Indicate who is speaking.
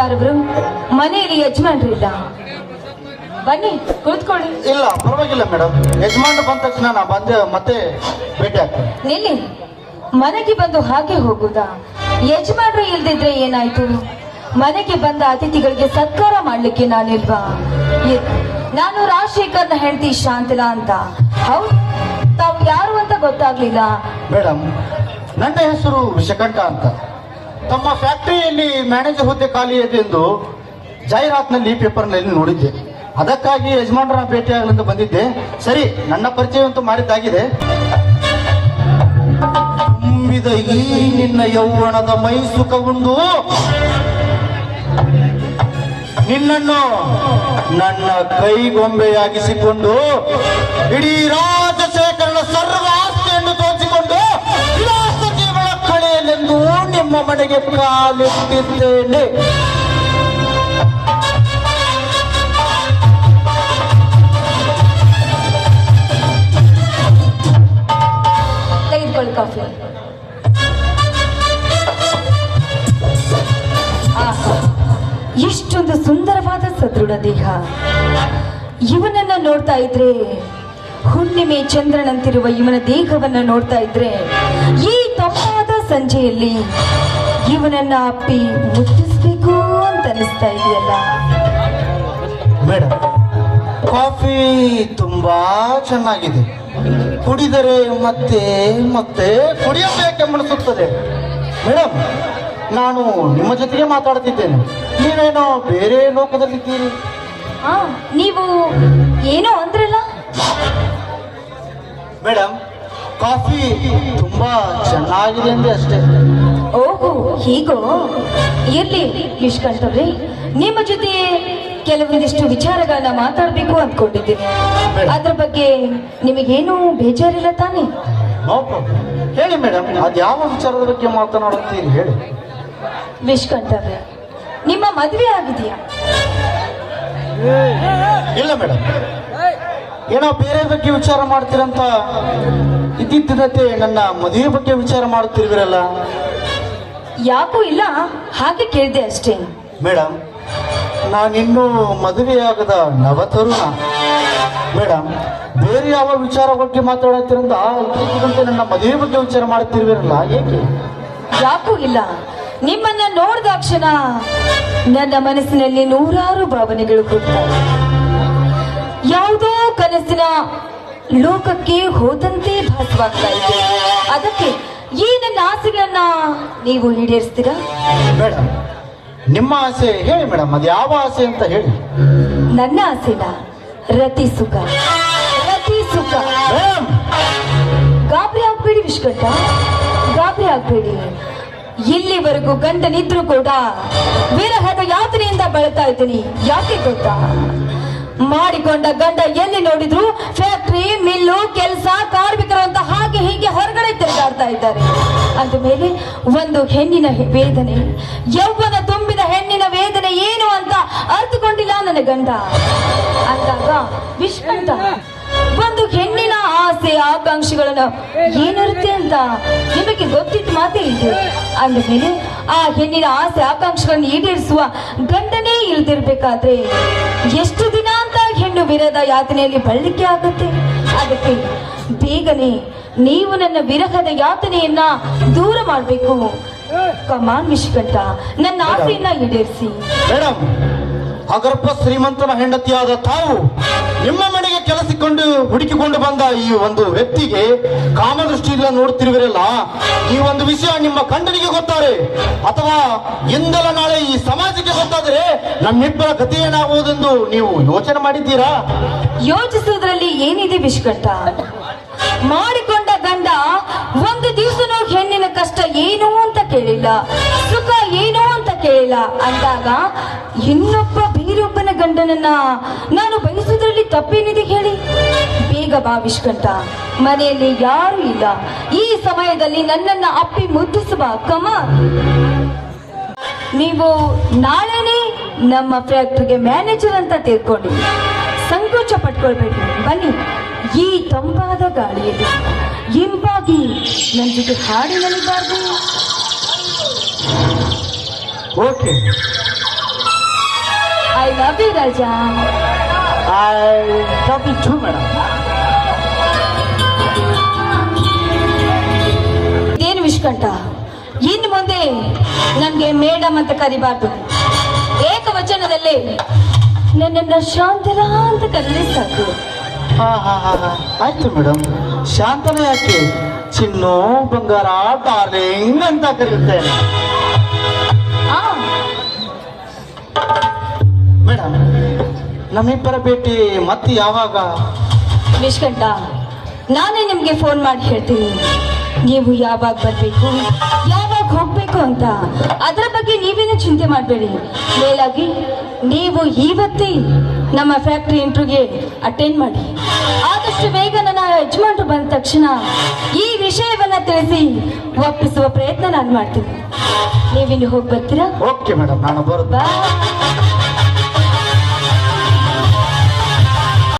Speaker 1: ಯಾರವರು ಮನೆಯಲ್ಲಿ ಯಜಮಾನ್ರಿದ್ದ ಬನ್ನಿ ಕೂತ್ಕೊಳ್ಳಿ
Speaker 2: ಇಲ್ಲ ಪರವಾಗಿಲ್ಲ ಮೇಡಮ್ ಯಜಮಾನ್ ಬಂದ ತಕ್ಷಣ ನಾ ಬಂದೆ ಮತ್ತೆ ಭೇಟಿ ಆಗ್ತೇನೆ.
Speaker 1: ನಿಲ್ಲಿ. ಮನೆಗೆ ಬಂದು ಹಾಗೆ ಹೋಗುದಾ? ಯಜಮಾನ್ರು ಇಲ್ದಿದ್ರೆ ಏನಾಯ್ತು? ಮನೆಗೆ ಬಂದ ಅತಿಥಿಗಳಿಗೆ ಸತ್ಕಾರ ಮಾಡ್ಲಿಕ್ಕೆ ನಾನಿಲ್ವಾ? ನಾನು ನಾನು ರಾಜಶೇಖರ್ನ ಹೆಂಡತಿ ಶಾಂತಿಲಾ ಅಂತ. ಹೌದು ತಾವು ಯಾರು ಅಂತ ಗೊತ್ತಾಗ್ಲಿಲ್ಲ.
Speaker 2: ಮೇಡಮ್ ನನ್ನ ಹೆಸರು ವಿಷಕಂಠ ಅಂತ. ತಮ್ಮ ಫ್ಯಾಕ್ಟರಿಯಲ್ಲಿ ಮ್ಯಾನೇಜರ್ ಹುದ್ದೆ ಖಾಲಿ ಇದೆ ಎಂದು ಜಾಹೀರಾತ್ನಲ್ಲಿ ಪೇಪರ್ನಲ್ಲಿ ನೋಡಿದ್ದೆ. ಅದಕ್ಕಾಗಿ ಯಜಮಾನರ ಭೇಟಿಯಾಗಲೆಂದು ಬಂದಿದ್ದೆ. ಸರಿ, ನನ್ನ ಪರಿಚಯವಂತೂ ಮಾಡಿದ್ದಾಗಿದೆ. ತುಂಬಿದ ಈ ನಿನ್ನ ಯೌವನದ ಮೈ ಸುಖಗೊಂಡು ನಿನ್ನನ್ನು ನನ್ನ ಕೈಗೊಂಬೆಯಾಗಿಸಿಕೊಂಡು ಇಡೀ ನಿಮ್ಮ ಮನೆಗೆ ಕಾಲಿಟ್ಟಿದ್ದೇನೆ.
Speaker 1: ಎಷ್ಟೊಂದು ಸುಂದರವಾದ ಸದೃಢ ದೇಹ. ಇವನನ್ನ ನೋಡ್ತಾ ಇದ್ರೆ, ಹುಣ್ಣಿಮೆ ಚಂದ್ರನಂತಿರುವ ಇವನ ದೇಹವನ್ನ ನೋಡ್ತಾ ಇದ್ರೆ, ಈ ತಂಪಾದ ಸಂಜೆಯಲ್ಲಿ ಇವನನ್ನ ಅಪ್ಪಿ ಮುಟ್ಟಿಸ್ಬೇಕು ಅಂತ ಅನಿಸ್ತಾ ಇದೆಯಲ್ಲ?
Speaker 2: ಮೇಡಮ್ ಕಾಫಿ ತುಂಬಾ ಚೆನ್ನಾಗಿದೆ. ಕುಡಿದರೆ ಮತ್ತೆ ಮತ್ತೆ ಕುಡಿಯಬೇಕೆಂಬನಿಸುತ್ತದೆ ಮೇಡಮ್ ನಾನು ನಿಮ್ಮ ಜೊತೆಗೆ ಮಾತಾಡ್ತಿದ್ದೇನೆ. ನೀವೇನೋ ಬೇರೆ ಲೋಕದಲ್ಲಿದ್ದೀರಿ?
Speaker 1: ನೀವು ಏನೋ ಅಂದ್ರಲ್ಲ?
Speaker 2: ಮೇಡಮ್ ಕಾಫಿ ತುಂಬಾ ಚೆನ್ನಾಗಿದೆ ಅಂದೆ ಅಷ್ಟೇ.
Speaker 1: ಓಹೋ ಹೀಗೋ? ಇರ್ಲಿ ರೀ ನಿಮ್ಮ ಜೊತೆ ಕೆಲವೊಂದಿಷ್ಟು ವಿಚಾರಗಳನ್ನ ಮಾತಾಡಬೇಕು ಅಂದ್ಕೊಂಡಿದ್ದೀನಿ ಅದ್ರ ಬಗ್ಗೆ ನಿಮಗೇನು ಬೇಜಾರಿಲ್ಲ ತಾನೇ?
Speaker 2: ಹೇಳಿ ಮೇಡಮ್ ಅದು ಯಾವ ವಿಚಾರದ ಬಗ್ಗೆ ಮಾತನಾಡುತ್ತೀರಿ? ಹೇಳಿ.
Speaker 1: ನಿಷ್ಕಂಠವ್ರೆ ನಿಮ್ಮ ಮದುವೆ ಆಗಿದೆಯಾ?
Speaker 2: ಇಲ್ಲ ಮೇಡಮ್ ಏನೋ ಬೇರೆ ಬಗ್ಗೆ ವಿಚಾರ ಮಾಡ್ತೀರಂತ ಇದ್ದಿದ್ದತೆ ನನ್ನ ಮದುವೆ ಬಗ್ಗೆ ವಿಚಾರ ಮಾಡುತ್ತಿರುವಿರಲ್ಲ?
Speaker 1: ಯಾಕೂ ಇಲ್ಲ ಹಾಗೆ ಕೇಳಿದೆ ಅಷ್ಟೇ.
Speaker 2: ಮೇಡಮ್ ನಾನಿನ್ನೂ ಮದುವೆಯಾಗದ ನವತರುಣ. ಮೇಡಮ್ ಬೇರೆ ಯಾವ ವಿಚಾರ ಬಗ್ಗೆ ಮಾತಾಡುತ್ತೀರಂತ ಇದ್ದಿದ್ದಂತೆ ನನ್ನ ಮದುವೆ ಬಗ್ಗೆ ವಿಚಾರ ಮಾಡುತ್ತಿರುವಿರಲ್ಲ ಏಕೆ?
Speaker 1: ಯಾಕೂ ಇಲ್ಲ ನಿಮ್ಮನ್ನ ನೋಡಿದಾಕ್ಷಣ ನನ್ನ ಮನಸ್ಸಿನಲ್ಲಿ ನೂರಾರು ಭಾವನೆಗಳು ಹುಟ್ಟುತ್ತವೆ. ಯಾವುದೋ ಕನಸಿನ ಲೋಕಕ್ಕೆ ಹೋದಂತೆ ಭಾಸವಾಗ್ತಾ ಇದೆ. ಅದಕ್ಕೆ ಈ ನನ್ನ ಆಸೆಗಳನ್ನ ನೀವು ಈಡೇರಿಸ್ತೀರಾ?
Speaker 2: ಮೇಡಮ್ ನಿಮ್ಮ ಆಸೆ ಹೇಳಿ ಮೇಡಮ್ ಅದು ಯಾವ ಆಸೆ ಅಂತ ಹೇಳಿ.
Speaker 1: ನನ್ನ ಆಸೆನ ರತಿ ಸುಖ. ರತಿ ಸುಖ.
Speaker 2: ಮೇಡಮ್!
Speaker 1: ಗಾಬರಿ ಆಗ್ಬೇಡಿ ವಿಶ್ಕಂಠ ಗಾಬರಿ ಆಗ್ಬೇಡಿ. ಇಲ್ಲಿವರೆಗೂ ಗಂಡನಿದ್ರು ಕೂಡ ವಿರಹದ ಯಾತನೆಯಿಂದ ಬಳತಾ ಇದ್ದೀನಿ. ಯಾಕೆ ಗೊತ್ತಾ? ಮಾಡಿಕೊಂಡ ಗಂಡ ಎಲ್ಲಿ ನೋಡಿದ್ರು? ಫ್ಯಾಕ್ಟ್ರಿ ಮಿಲ್ಲು ಕೆಲಸ, ಕಾರ್ಮಿಕರು ಅಂತ ಹಾಗೆ ಹೀಗೆ ಹೊರಗಡೆ ತಿರುಗಾಡ್ತಾ ಇದ್ದಾರೆ. ಅಂದ ಮೇಲೆ ಒಂದು ಹೆಣ್ಣಿನ ವೇದನೆ, ಯೌವನ ತುಂಬಿದ ಹೆಣ್ಣಿನ ವೇದನೆ ಏನು ಅಂತ ಅರ್ಥಕೊಂಡಿಲ್ಲ ನನ್ನ ಗಂಡ. ಅಂದಾಗ ವಿಶ್ವಂತ ಒಂದು ಹೆಣ್ಣಿನ ಆಸೆ, ಆಕಾಂಕ್ಷೆಗಳನ್ನ ಏನಿರುತ್ತೆ ಅಂತ ನಿಮಗೆ ಗೊತ್ತಿದ್ದ ಮಾತೇ ಇದೆ. ಅಂದಮೇಲೆ ಆ ಹೆಣ್ಣಿನ ಆಸೆ, ಆಕಾಂಕ್ಷೆಗಳನ್ನ ಈಡೇರಿಸುವ ಗಂಡನೇ ಇಲ್ದಿರ್ಬೇಕಾದ್ರೆ ಎಷ್ಟು ವಿರದ ಯಾತನೆಯಲ್ಲಿ ಬಳ್ಳಿಕೆ ಆಗುತ್ತೆ? ಅದಕ್ಕೆ ಬೇಗನೆ ನೀವು ನನ್ನ ವಿರಹದ ಯಾತನೆಯನ್ನ ದೂರ ಮಾಡಬೇಕು. ಕಮಾನ್ ವಿಶ್ವಟ ನನ್ನ ಆಸೆಯನ್ನ ಈಡೇರಿಸಿ.
Speaker 2: ಮೇಡಮ್ ಅಗರ್ಭ ಶ್ರೀಮಂತನ ಹೆಂಡತಿಯಾದ ತಾವು ನಿಮ್ಮ ಮನೆಗೆ ಕೆಲಸಿಕೊಂಡು ಹುಡುಕಿಕೊಂಡು ಬಂದ ಈ ಒಂದು ವ್ಯಕ್ತಿಗೆ ಕಾಮದೃಷ್ಟಿಯಿಂದ ನೋಡ್ತಿರುವಿರಲ್ಲ ಈ ಒಂದು ವಿಷಯ ನಿಮ್ಮ ಕಂಡನಿಗೆ ಗೊತ್ತಾರೆ. ಅಥವಾ ಇಂದಲ ನಾಳೆ ಈ ಸಮಾಜಕ್ಕೆ ಗೊತ್ತಾದರೆ ನಮ್ಮಿಬ್ಬರ ಗತಿ ಏನಾಗುವುದೆಂದು ನೀವು ಯೋಚನೆ ಮಾಡಿದ್ದೀರಾ?
Speaker 1: ಯೋಚಿಸುವುದರಲ್ಲಿ ಏನಿದೆ ಮಾಡಿಕೊಂಡ ಗಂಡ ಒಂದು ದಿವಸನೂ ಹೆಣ್ಣಿನ ಕಷ್ಟ ಏನು ಅಂತ ಕೇಳಿಲ್ಲ. ಸುಖ ಏನು ಅಂತ ಕೇಳಿಲ್ಲ. ಅಂದಾಗ, ಇನ್ನೊಬ್ಬ ಬೇರೊಬ್ಬನ ಗಂಡನನ್ನ ನಾನು ಬಯಸುವುದರಲ್ಲಿ ತಪ್ಪೇನಿದೆ ಹೇಳಿ. ಬೇಗ ಬಾವಿಷ್ಕಂತ ಮನೆಯಲ್ಲಿ ಯಾರು ಇಲ್ಲ. ಈ ಸಮಯದಲ್ಲಿ ನನ್ನನ್ನ ಅಪ್ಪಿ ಮುದ್ದಿಸುವ ಕಮ ನೀವು ನಾಳೆನೇ ನಮ್ಮ ಫ್ಯಾಕ್ಟ್ರಿಗೆ ಮ್ಯಾನೇಜರ್ ಅಂತ ತಿಳ್ಕೊಂಡು ಸಂಕೋಚ ಪಟ್ಕೊಳ್ಬೇಕು ಬನ್ನಿ. ಈ ತಂಪಾದ ಗಾಳಿಯಲ್ಲಿ. ಇಂಪಾಗಿ ನನ್ನ ಜೊತೆ ಹಾಡಿನಲ್ಲಿಬಾರ್ದು
Speaker 2: okay
Speaker 1: I love you Raja
Speaker 2: I love you too madam
Speaker 1: ಇದೇನು ವಿಷ್ಕಂಠ? ಇನ್ನು ಮುಂದೆ ನನಗೆ ಮೇಡಮ್ ಅಂತ ಕರಿಬಾರ್ದು. ಏಕವಚನದಲ್ಲಿ ನನ್ನನ್ನ ಶಾಂತಲಾ ಅಂತ ಕರೀಲಿ ಸಾಕು.
Speaker 2: ಹಾ ಹಾ ಹಾ ಹಾ. ಆಯ್ತು ಮೇಡಮ್ ಶಾಂತನ ಯಾಕೆ? ಚಿನ್ನು ಬಂಗಾರ ಡಾರ್ಲಿಂಗ್ ಅಂತ
Speaker 1: ಕರೀತೇನೆ
Speaker 2: ಮೇಡಮ್, ನಮ್ಮಿಬ್ಬರ ಭೇಟಿ ಮತ್ತೆ ಯಾವಾಗ?
Speaker 1: ನಿಷ್ಕಂಠ ನಾನೇ ನಿಮ್ಗೆ ಫೋನ್ ಮಾಡಿ ಹೇಳ್ತೀನಿ. ನೀವು ಯಾವಾಗ ಬರಬೇಕು, ಯಾವಾಗ ಹೋಗ್ಬೇಕು ಅಂತ. ಅದರ ಬಗ್ಗೆ ನೀವೇನು ಚಿಂತೆ ಮಾಡಬೇಡಿ. ಮೇಲಾಗಿ, ನೀವು ಇವತ್ತೇ ನಮ್ಮ ಫ್ಯಾಕ್ಟ್ರಿ ಇಂಟರ್ವ್ಯೂಗೆ ಅಟೆಂಡ್ ಮಾಡಿ. ಆದಷ್ಟು ಬೇಗ ನನ್ನ ಯಜಮಾನ್ರು ಬಂದ ತಕ್ಷಣ ಈ ವಿಷಯವನ್ನ ತಿಳಿಸಿ ಒಪ್ಪಿಸುವ ಪ್ರಯತ್ನ ನಾನು ಮಾಡ್ತೀನಿ. ನೀವಿನ್ನು ಹೋಗಿ ಬರ್ತೀರಾ
Speaker 2: ಓಕೆ ಮೇಡಮ್ ನಾನು
Speaker 1: ಬಾಯ್